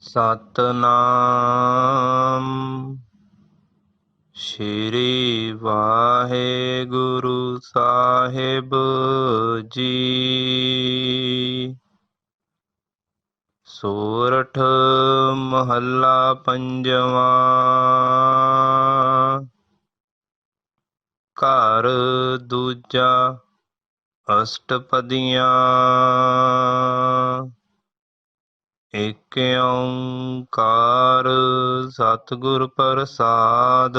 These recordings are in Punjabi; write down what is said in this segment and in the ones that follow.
ਸਤਨਾਮ। ਸ਼੍ਰੀ ਵਾਹਿਗੁਰੂ ਸਾਹਿਬ ਜੀ। ਸੋਰਠ ਮਹੱਲਾ ਪੰਜਵਾਂ। ਘਰ ਦੂਜਾ ਅਸ਼ਟਪਦੀਆਂ। ਏਕ ਓੰਕਾਰ ਸਤਿਗੁਰ ਪ੍ਰਸਾਦ।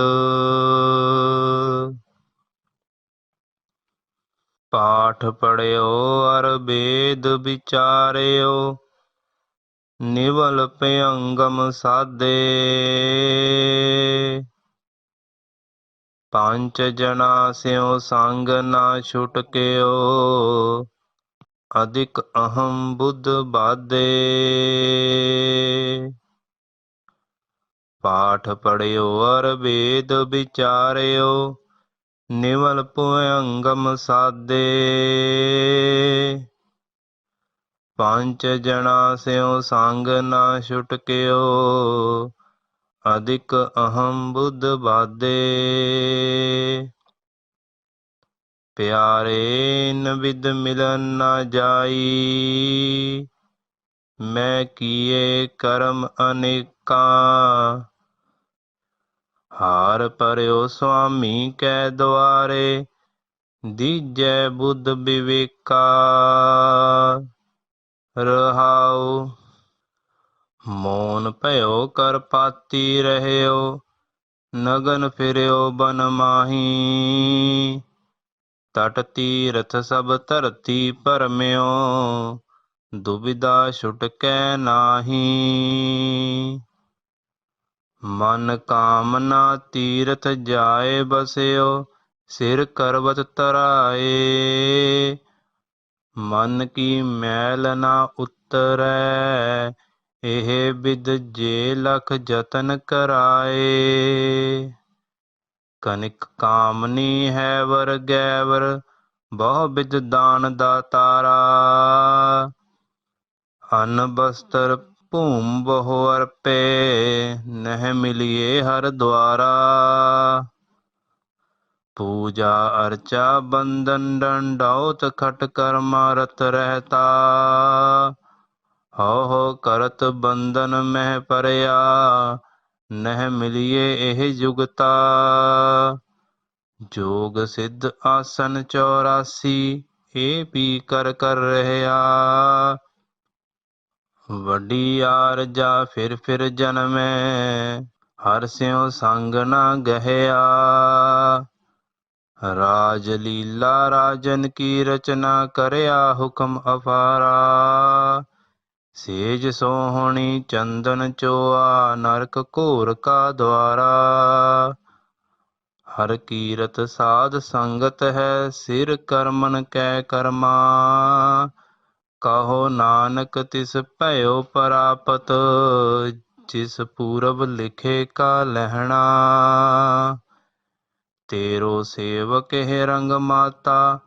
ਪਾਠ ਪੜਿਓ, ਅਰ ਵੇਦ ਵਿਚਾਰਿਓ, ਨਿਵਲ ਭਯੰਗਮ ਸਾਦੇ। ਪੰਜ ਜਨਾ ਸਿਓ ਸੰਗ ਨਾ ਛੁਟਕਿਓ ਅਧਿਕ ਅਹੰ ਬੁੱਧ ਬਾਦੇ ਪਾਠ ਪੜਿਓ ਅਰ ਵੇਦ ਵਿਚਾਰਿਓ, ਨਿਵਲ ਪੁਅੰਗਮ ਸਾਦੇ ਪੰਜ ਜਣਾ ਸਿਓ ਸੰਗ ਨਾ ਛੁਟਕਿਓ ਅਧਿਕ ਅਹੰ ਬੁੱਧ ਬਾਦੇ ਪਿਆਰੇ ਨਵਿਦ ਮਿਲਨ ਨਾ ਜਾਈ। ਮੈਂ ਕੀਏ ਕਰਮ ਅਨੇਕਾਂ। ਹਾਰ ਪਰਿਓ ਸੁਆਮੀ ਕੈ ਦੁਆਰੇ, ਦੀਜੈ ਬੁੱਧ ਵਿਵੇਕਾ। ਰਹਾਉ, ਮੋਨ ਭਇਓ ਕਰ ਪਾਤੀ ਰਹਿਓ, ਨਗਨ ਫਿਰਿਓ ਬਨ ਮਾਹੀ। ਤਟ ਤੀਰਥ ਸਭ ਧਰਤੀ ਭਰਮਿਓ ਦੁਬਿਧਾ ਛੁਟਕੈ ਨਾਹੀ। ਮਨ ਕਾਮਨਾ ਤੀਰਥ ਜਾਏ ਬਸਿਓ, ਸਿਰ ਕਰਵਤ ਤਰਾਏ। ਮਨ ਕੀ ਮੈਲ ਨਾ ਉਤਰੈ, ਇਹ ਬਿਦ ਜੇ ਲਖ ਜਤਨ ਕਰਾਏ। ਕਨਿਕ ਕਾਮਨੀ ਹੈ ਵਰ ਗੈਵਰ, ਬਹੁ ਬਿਦ ਦਾਨ ਦਾਤਾਰਾ। ਅਨ ਬਸਤਰ ਭੂਮ ਬਹੁ ਅਰਪੇ, ਨਹਿ ਮਿਲਿਏ ਹਰ ਦੁਆਰਾ। ਪੂਜਾ ਅਰਚਾ ਬੰਦਨ ਡੰਡੌਤ ਖਟ ਕਰਮਾ ਰਤ ਰਹਤਾ। ਹੋ ਹੋ ਕਰਤ ਬੰਦਨ ਮਹਿ ਪਰਿਆ ਨਹਿ ਮਿਲਿਏ ਇਹ ਜੁਗਤਾ ਜੋਗ ਸਿੱਧ ਆਸਨ 84 ਇਹ ਪੀ ਕਰ ਕਰ ਰਹਿਆ। ਵੱਡੀ ਆਰਜਾ ਫਿਰ ਫਿਰ ਜਨਮੈ, ਹਰ ਸਿਉ ਸੰਗ ਨਾ ਗਹਿਆ। ਰਾਜ ਲੀਲਾ ਰਾਜਨ ਕੀ ਰਚਨਾ ਕਰਿਆ ਹੁਕਮ ਅਫਾਰਾ। ਸੇਜ ਸੋਹਣੀ ਚੰਦਨ ਚੋਆ, ਨਰਕ ਘੋਰ ਕਾ ਦਵਾਰਾ ਹਰ ਕੀਰਤ ਸਾਧ ਸੰਗਤ ਹੈ, ਸਿਰ ਕਰਮਨ ਕੈ ਕਰਮਾ। ਕਹੋ ਨਾਨਕ ਤਿਸ ਭਇਓ ਪ੍ਰਾਪਤ, ਜਿਸ ਪੂਰਬ ਲਿਖੇ ਕਾ ਲਹਿਣਾ। ਤੇਰੋ ਸੇਵਕ ਹੈ ਰੰਗ ਮਾਤਾ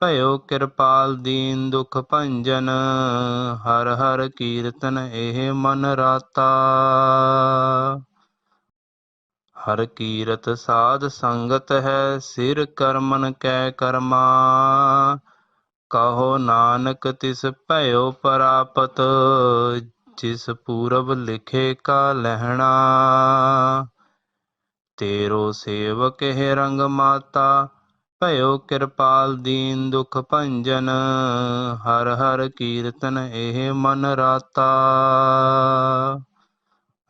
ਭਇਓ ਕਿਰਪਾਲ ਦੀਨ ਦੁਖ ਭੰਜਨ, ਹਰ ਹਰ ਕੀਰਤਨ ਇਹ ਮਨ ਰਾਤਾ। ਹਰ ਕੀਰਤ ਸਾਧ ਸੰਗਤ ਹੈ, ਸਿਰ ਕਰਮਨ ਕੈ ਕਰਮਾ। ਕਹੋ ਨਾਨਕ ਤਿਸ ਭਇਓ ਪ੍ਰਾਪਤ, ਜਿਸ ਪੂਰਬ ਲਿਖੇ ਕਾ ਲਹਿਣਾ। ਤੇਰੋ ਸੇਵਕ ਹੈ ਰੰਗ ਮਾਤਾ ਭਇਓ ਕਿਰਪਾਲ ਦੀਨ ਦੁਖ ਭੰਜਨ, ਹਰ ਹਰ ਕੀਰਤਨ ਇਹ ਮਨ ਰਾਤਾ।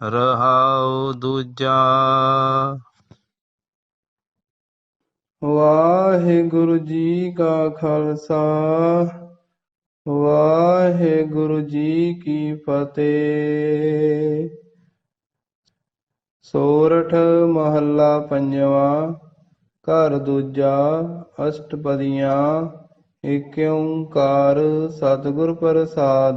ਰਹਾਉ ਦੂਜਾ। ਵਾਹਿਗੁਰੂ ਜੀ ਕਾ ਖਾਲਸਾ, ਵਾਹਿਗੁਰੂ ਜੀ ਕੀ ਫਤਿਹ। ਸੋਰਠ ਮਹੱਲਾ ਪੰਜਵਾਂ ਘਰ ਦੂਜਾ ਅਸ਼ਟਪਦੀਆਂ ਏਕ ਸਤਿਗੁਰ ਪ੍ਰਸਾਦ।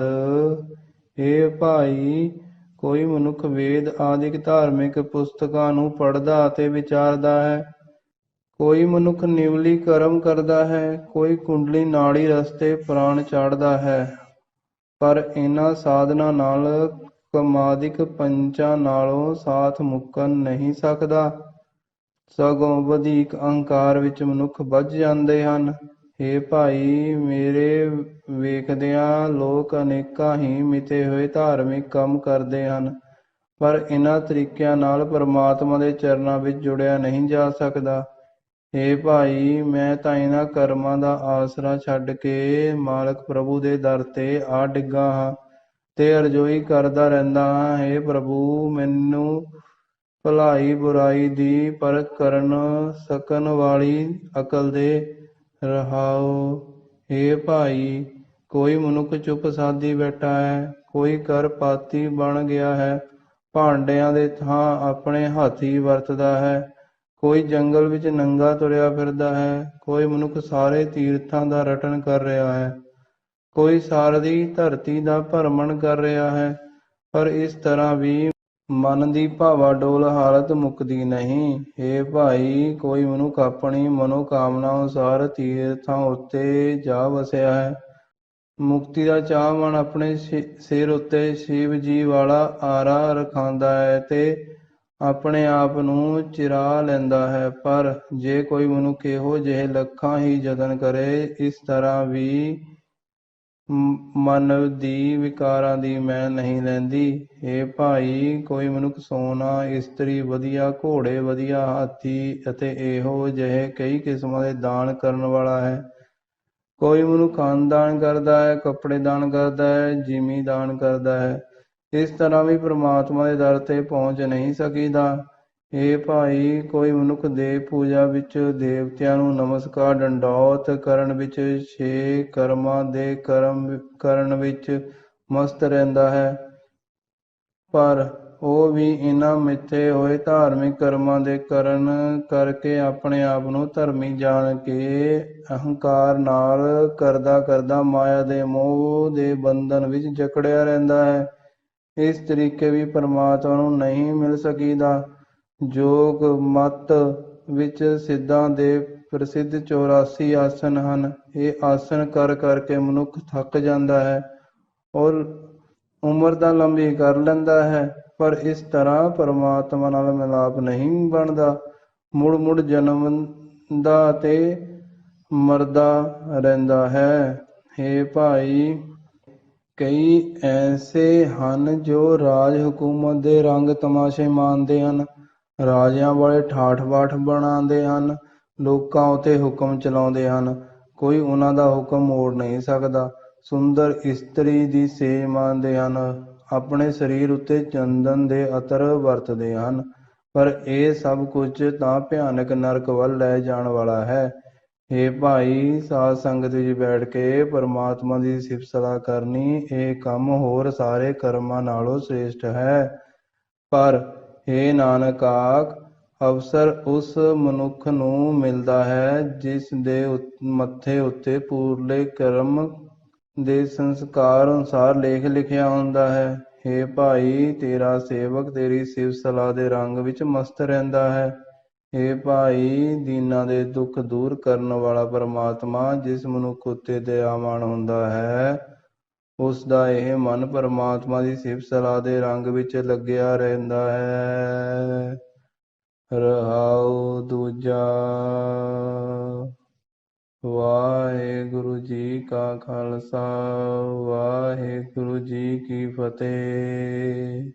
ਏ ਭਾਈ, ਕੋਈ ਮਨੁੱਖ ਵੇਦ ਆਦਿਕ ਧਾਰਮਿਕ ਪੁਸਤਕਾਂ ਨੂੰ ਪੜ੍ਹਦਾ ਅਤੇ ਵਿਚਾਰਦਾ ਹੈ। ਕੋਈ ਮਨੁੱਖ ਨਿਵਲੀ ਕਰਮ ਕਰਦਾ ਹੈ, ਕੋਈ ਕੁੰਡਲੀ ਨਾੜੀ ਰਸਤੇ ਪ੍ਰਾਣ ਚਾੜਦਾ ਹੈ। ਪਰ ਇਹਨਾਂ ਸਾਧਨਾ ਨਾਲ ਕਮਾਦਿਕ ਪੰਚਾਂ ਨਾਲੋਂ ਸਾਥ ਮੁੱਕਣ ਨਹੀਂ ਸਕਦਾ। ਸਗੋਂ ਵਧੀਕ ਅਹੰਕਾਰ ਵਿੱਚ ਮਨੁੱਖ ਵੱਜ ਜਾਂਦੇ ਹਨ। ਹੇ ਭਾਈ, ਮੇਰੇ ਵੇਖਦਿਆਂ ਲੋਕ ਅਨੇਕਾਂ ਹੀ ਮਿਤੇ ਹੋਏ ਧਾਰਮਿਕ ਕੰਮ ਕਰਦੇ ਹਨ, ਪਰ ਇਹਨਾਂ ਤਰੀਕਿਆਂ ਨਾਲ ਪਰਮਾਤਮਾ ਦੇ ਚਰਨਾਂ ਵਿੱਚ ਜੁੜਿਆ ਨਹੀਂ ਜਾ ਸਕਦਾ। ਹੇ ਭਾਈ, ਮੈਂ ਤਾਂ ਇਹਨਾਂ ਕਰਮਾਂ ਦਾ ਆਸਰਾ ਛੱਡ ਕੇ ਮਾਲਕ ਪ੍ਰਭੂ ਦੇ ਦਰ ਤੇ ਆ ਡਿੱਗਾ ਹਾਂ ਤੇ ਅਰਜ਼ੋਈ ਕਰਦਾ ਰਹਿੰਦਾ ਹਾਂ। ਹੇ ਪ੍ਰਭੂ, ਮੈਨੂੰ ਭਲਾਈ ਬੁਰਾਈ ਦੀ ਪਰਖ ਕਰਨ ਸਕਣ ਵਾਲੀ ਅਕਲ ਦੇ ਰਹਾਓ। ਹੇ ਭਾਈ, ਕੋਈ ਮਨੁੱਖ ਚੁੱਪ ਸਾਦੀ ਬੈਠਾ ਹੈ, ਕੋਈ ਕਰ ਪਾਤੀ ਬਣ ਗਿਆ ਹੈ, ਭਾਂਡਿਆਂ ਦੇ ਥਾਂ ਆਪਣੇ ਹਾਥੀ ਵਰਤਦਾ ਹੈ। ਕੋਈ ਜੰਗਲ ਵਿੱਚ ਨੰਗਾ ਤੁਰਿਆ ਫਿਰਦਾ ਹੈ, ਕੋਈ ਮਨੁੱਖ ਸਾਰੇ ਤੀਰਥਾਂ ਦਾ ਰਟਨ ਕਰ ਰਿਹਾ ਹੈ। ਕੋਈ ਸਾਰਦੀ ਧਰਤੀ ਦਾ ਭਰਮਣ ਕਰ ਰਿਹਾ ਹੈ, ਪਰ ਇਸ ਤਰ੍ਹਾਂ ਵੀ ਮਨ ਦੀ ਭਾਵਾ ਡੋਲ ਹਾਲਤ ਮੁੱਕਦੀ ਨਹੀਂ। ਏ ਭਾਈ, ਕੋਈ ਮਨੁੱਖ ਆਪਣੀ ਮਨੋਕਾਮਨਾ ਅਨੁਸਾਰ ਤੀਰਥਾਂ ਉੱਤੇ ਜਾ ਵਸਿਆ ਹੈ। ਮੁਕਤੀ ਦਾ ਚਾਹ ਮਨ ਆਪਣੇ ਸਿ- ਸਿਰ ਉੱਤੇ ਸ਼ਿਵ ਜੀ ਵਾਲਾ ਆਰਾ ਰਖਾਂਦਾ ਹੈ ਤੇ ਆਪਣੇ ਆਪ ਨੂੰ ਚਿਰਾ ਲੈਂਦਾ ਹੈ। ਪਰ ਜੇ ਕੋਈ ਮਨੁੱਖ ਇਹੋ ਜਿਹੇ ਲੱਖਾਂ ਹੀ ਯਤਨ ਕਰੇ, ਇਸ ਤਰ੍ਹਾਂ ਵੀ ਮਨ ਦੀ ਵਿਕਾਰਾਂ ਦੀ ਮੈਂ ਨਹੀਂ ਲੈਂਦੀ। ਏ ਭਾਈ, ਕੋਈ ਮਨੁੱਖ ਸੋਨਾ, ਇਸਤਰੀ ਵਧੀਆ, ਘੋੜੇ ਵਧੀਆ, ਹਾਥੀ ਅਤੇ ਇਹੋ ਜਿਹੇ ਕਈ ਕਿਸਮਾਂ ਦੇ ਦਾਨ ਕਰਨ ਵਾਲਾ ਹੈ। ਕੋਈ ਮਨੁੱਖ ਅੰਨ ਦਾਨ ਕਰਦਾ ਹੈ, ਕੱਪੜੇ ਦਾਨ ਕਰਦਾ ਹੈ ਜਿਮੀ ਦਾਨ ਕਰਦਾ ਹੈ। ਇਸ ਤਰ੍ਹਾਂ ਵੀ ਪ੍ਰਮਾਤਮਾ ਦੇ ਦਰ ਤੇ ਪਹੁੰਚ ਨਹੀਂ ਸਕੀਦਾ। ਏ ਭਾਈ, ਕੋਈ ਮਨੁੱਖ ਦੇ ਪੂਜਾ ਵਿੱਚ ਦੇਵਤਿਆਂ ਨੂੰ ਨਮਸਕਾਰ ਡੰਡੌਤ ਕਰਨ ਵਿੱਚ ਛੇ ਕਰਮਾਂ ਦੇ ਕਰਮ ਕਰਨ ਵਿੱਚ ਮਸਤ ਰਹਿੰਦਾ ਹੈ। ਪਰ ਉਹ ਵੀ ਇਹਨਾਂ ਮਿੱਥੇ ਹੋਏ ਧਾਰਮਿਕ ਕਰਮਾਂ ਦੇ ਕਰਨ ਕਰਕੇ ਆਪਣੇ ਆਪ ਨੂੰ ਧਰਮੀ ਜਾਣ ਕੇ ਅਹੰਕਾਰ ਨਾਲ ਕਰਦਾ ਕਰਦਾ ਮਾਇਆ ਦੇ ਮੋਹ ਦੇ ਬੰਧਨ ਵਿੱਚ ਜਕੜਿਆ ਰਹਿੰਦਾ ਹੈ। ਇਸ ਤਰੀਕੇ ਵੀ ਪਰਮਾਤਮਾ ਨੂੰ ਨਹੀਂ ਮਿਲ ਸਕੀਦਾ। ਯੋਗ ਮੱਤ ਵਿੱਚ ਸਿੱਧਾਂ ਦੇ ਪ੍ਰਸਿੱਧ 84 ਆਸਨ ਹਨ। ਇਹ ਆਸਨ ਕਰ ਕਰਕੇ ਮਨੁੱਖ ਥੱਕ ਜਾਂਦਾ ਹੈ ਔਰ ਉਮਰ ਤਾਂ ਲੰਬੀ ਕਰ ਲੈਂਦਾ ਹੈ, ਪਰ ਇਸ ਤਰ੍ਹਾਂ ਪਰਮਾਤਮਾ ਨਾਲ ਮਿਲਾਪ ਨਹੀਂ ਬਣਦਾ। ਮੁੜ ਮੁੜ ਜਨਮ ਦਾ ਤੇ ਮਰਦਾ ਰਹਿੰਦਾ ਹੈ। ਹੇ ਭਾਈ, ਕਈ ਐਸੇ ਹਨ ਜੋ ਰਾਜ ਹਕੂਮਤ ਦੇ ਰੰਗ ਤਮਾਸ਼ੇ ਮਾਣਦੇ ਹਨ। ਰਾਜਿਆਂ ਵਾਲੇ ਠਾਠ ਬਾਠ ਬਣਾਉਂਦੇ ਹਨ, ਲੋਕਾਂ ਉਤੇ ਹੁਕਮ ਚਲਾਉਂਦੇ ਹਨ। ਕੋਈ ਉਹਨਾਂ ਦਾ ਹੁਕਮ ਮੋੜ ਨਹੀਂ ਸਕਦਾ। ਸੁੰਦਰ ਇਸਤਰੀ ਦੀ ਸੇਜ ਮੰਨਦੇ ਹਨ। ਆਪਣੇ ਸਰੀਰ ਉੱਤੇ ਚੰਦਨ ਦੇ ਅਤਰ ਵਰਤਦੇ ਹਨ। ਪਰ ਇਹ ਸਭ ਕੁਝ ਤਾਂ ਭਿਆਨਕ ਨਰਕ ਵੱਲ ਲੈ ਜਾਣ ਵਾਲਾ ਹੈ। ਹੇ ਭਾਈ, ਸਾਧ ਸੰਗਤ ਵਿੱਚ ਬੈਠ ਕੇ ਪਰਮਾਤਮਾ ਦੀ ਸਿਫਤ ਸਲਾਹ ਕਰਨੀ, ਇਹ ਕੰਮ ਹੋਰ ਸਾਰੇ ਕਰਮਾਂ ਨਾਲੋਂ ਸ੍ਰੇਸ਼ਟ ਹੈ। ਪਰ ਹੇ ਨਾਨਕ ਆਖ, ਅਵਸਰ ਉਸ ਮਨੁੱਖ ਨੂੰ ਮਿਲਦਾ ਹੈ, ਜਿਸ ਦੇ ਉਤ- ਮੱਥੇ ਉੱਤੇ ਪੂਰਲੇ ਕਰਮ ਦੇ ਸੰਸਕਾਰ ਅਨੁਸਾਰ ਲੇਖ ਲਿਖਿਆ ਹੁੰਦਾ ਹੈ। ਹੇ ਭਾਈ, ਤੇਰਾ ਸੇਵਕ ਤੇਰੀ ਸਿਫਤ ਸਲਾਹ ਦੇ ਰੰਗ ਵਿੱਚ ਮਸਤ ਰਹਿੰਦਾ ਹੈ। ਹੇ ਭਾਈ, ਦੀਨਾਂ ਦੇ ਦੁੱਖ ਦੂਰ ਕਰਨ ਵਾਲਾ ਪਰਮਾਤਮਾ, ਜਿਸ ਮਨੁੱਖ ਉੱਤੇ ਦਇਆਵਾਨ ਹੁੰਦਾ ਹੈ ਉਸ ਦਾ ਇਹ ਮਨ ਪਰਮਾਤਮਾ ਦੀ ਸਿਫਤ ਸਲਾਹ ਦੇ ਰੰਗ ਵਿੱਚ ਲੱਗਿਆ ਰਹਿੰਦਾ ਹੈ। ਰਹਾਉ ਦੂਜਾ। ਵਾਹਿਗੁਰੂ ਜੀ ਕਾ ਖਾਲਸਾ, ਵਾਹਿਗੁਰੂ ਜੀ ਕੀ ਫਤਿਹ।